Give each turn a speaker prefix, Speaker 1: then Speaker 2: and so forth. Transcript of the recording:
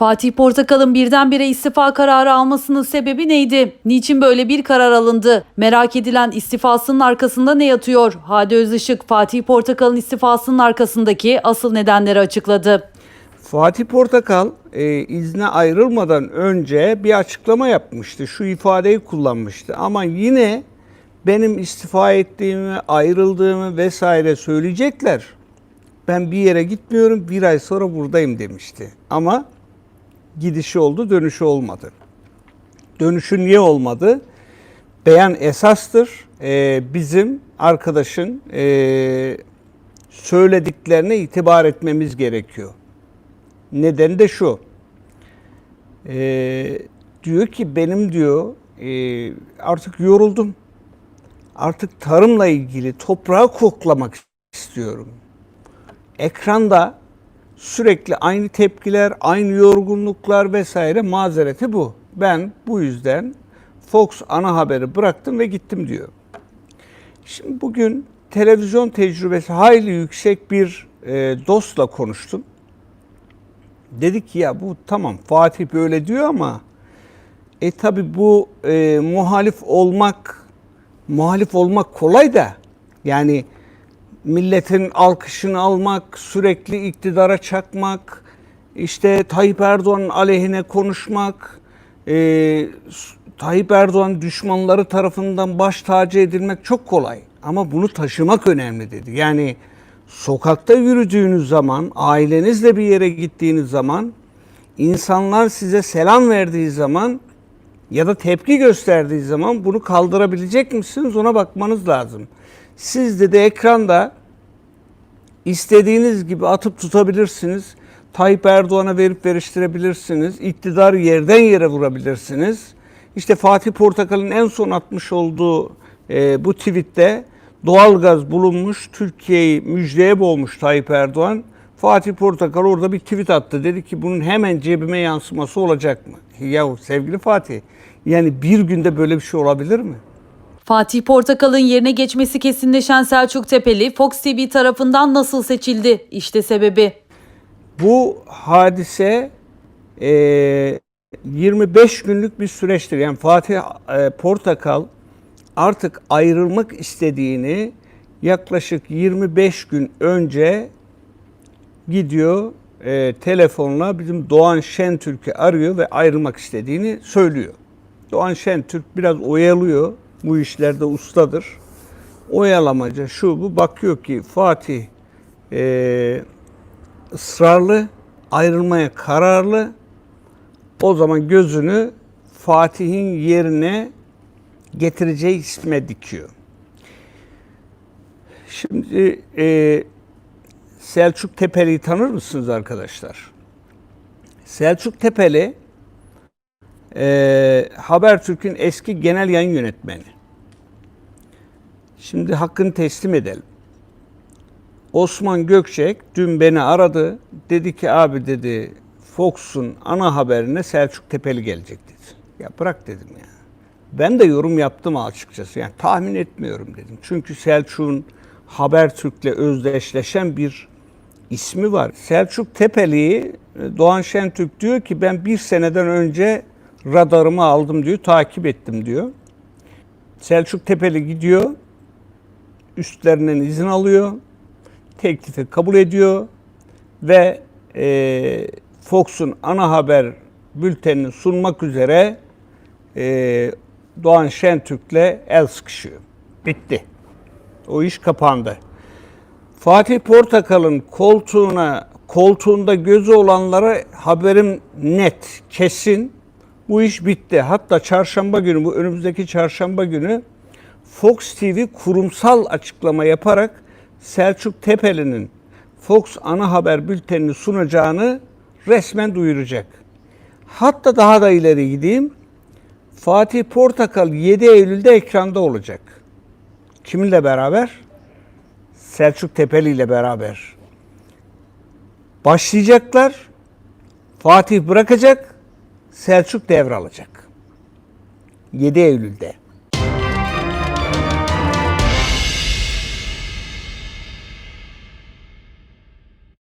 Speaker 1: Fatih Portakal'ın birdenbire istifa kararı almasının sebebi neydi? Niçin böyle bir karar alındı? Merak edilen istifasının arkasında ne yatıyor? Hadi Özışık Fatih Portakal'ın istifasının arkasındaki asıl nedenleri açıkladı.
Speaker 2: Fatih Portakal e, izne ayrılmadan önce bir açıklama yapmıştı. Şu ifadeyi kullanmıştı. Ama yine benim istifa ettiğimi, ayrıldığımı vesaire söyleyecekler. Ben bir yere gitmiyorum, bir ay sonra buradayım demişti. Ama gidişi oldu, dönüşü olmadı. Dönüşü niye olmadı? Beyan esastır. E, bizim arkadaşın e, söylediklerine itibar etmemiz gerekiyor. Nedeni de şu. Ee, diyor ki benim diyor e, artık yoruldum. Artık tarımla ilgili toprağı koklamak istiyorum. Ekranda sürekli aynı tepkiler, aynı yorgunluklar vesaire mazereti bu. Ben bu yüzden Fox ana haberi bıraktım ve gittim diyor. Şimdi bugün televizyon tecrübesi hayli yüksek bir e, dostla konuştum. Dedik ki ya bu tamam Fatih böyle diyor ama e tabi bu e, muhalif olmak muhalif olmak kolay da yani milletin alkışını almak, sürekli iktidara çakmak, işte Tayyip Erdoğan'ın aleyhine konuşmak, e, Tayyip Erdoğan düşmanları tarafından baş tacı edilmek çok kolay. Ama bunu taşımak önemli dedi. Yani sokakta yürüdüğünüz zaman, ailenizle bir yere gittiğiniz zaman, insanlar size selam verdiği zaman ya da tepki gösterdiği zaman bunu kaldırabilecek misiniz ona bakmanız lazım. Siz de de ekranda istediğiniz gibi atıp tutabilirsiniz. Tayyip Erdoğan'a verip veriştirebilirsiniz. İktidarı yerden yere vurabilirsiniz. İşte Fatih Portakal'ın en son atmış olduğu e, bu tweette doğalgaz bulunmuş, Türkiye'yi müjdeye boğmuş Tayyip Erdoğan. Fatih Portakal orada bir tweet attı. Dedi ki bunun hemen cebime yansıması olacak mı? Yahu sevgili Fatih, yani bir günde böyle bir şey olabilir mi?
Speaker 1: Fatih Portakal'ın yerine geçmesi kesinleşen Selçuk Tepeli Fox TV tarafından nasıl seçildi? İşte sebebi.
Speaker 2: Bu hadise e, 25 günlük bir süreçtir. Yani Fatih e, Portakal artık ayrılmak istediğini yaklaşık 25 gün önce gidiyor e, telefonla bizim Doğan Şentürk'ü arıyor ve ayrılmak istediğini söylüyor. Doğan Şentürk biraz oyalıyor. Bu işlerde ustadır. Oyalamaca şu bu bakıyor ki Fatih e, ısrarlı, ayrılmaya kararlı. O zaman gözünü Fatih'in yerine getireceği isme dikiyor. Şimdi e, Selçuk Tepeli'yi tanır mısınız arkadaşlar? Selçuk Tepeli e, Habertürk'ün eski genel yayın yönetmeni. Şimdi hakkını teslim edelim. Osman Gökçek dün beni aradı. Dedi ki abi dedi Fox'un ana haberine Selçuk Tepeli gelecek dedi. Ya bırak dedim ya. Ben de yorum yaptım açıkçası. Yani tahmin etmiyorum dedim. Çünkü Selçuk'un Habertürk'le özdeşleşen bir ismi var. Selçuk Tepeli'yi Doğan Şentürk diyor ki ben bir seneden önce radarımı aldım diyor, takip ettim diyor. Selçuk Tepeli gidiyor, üstlerinden izin alıyor, teklifi kabul ediyor ve e, Fox'un ana haber bültenini sunmak üzere e, Doğan Şentürk'le el sıkışıyor. Bitti. O iş kapandı. Fatih Portakal'ın koltuğuna koltuğunda gözü olanlara haberim net, kesin. Bu iş bitti. Hatta çarşamba günü, bu önümüzdeki çarşamba günü Fox TV kurumsal açıklama yaparak Selçuk Tepeli'nin Fox ana haber bültenini sunacağını resmen duyuracak. Hatta daha da ileri gideyim. Fatih Portakal 7 Eylül'de ekranda olacak. Kiminle beraber? Selçuk Tepeli ile beraber. Başlayacaklar. Fatih bırakacak. Selçuk devralacak. 7 Eylül'de.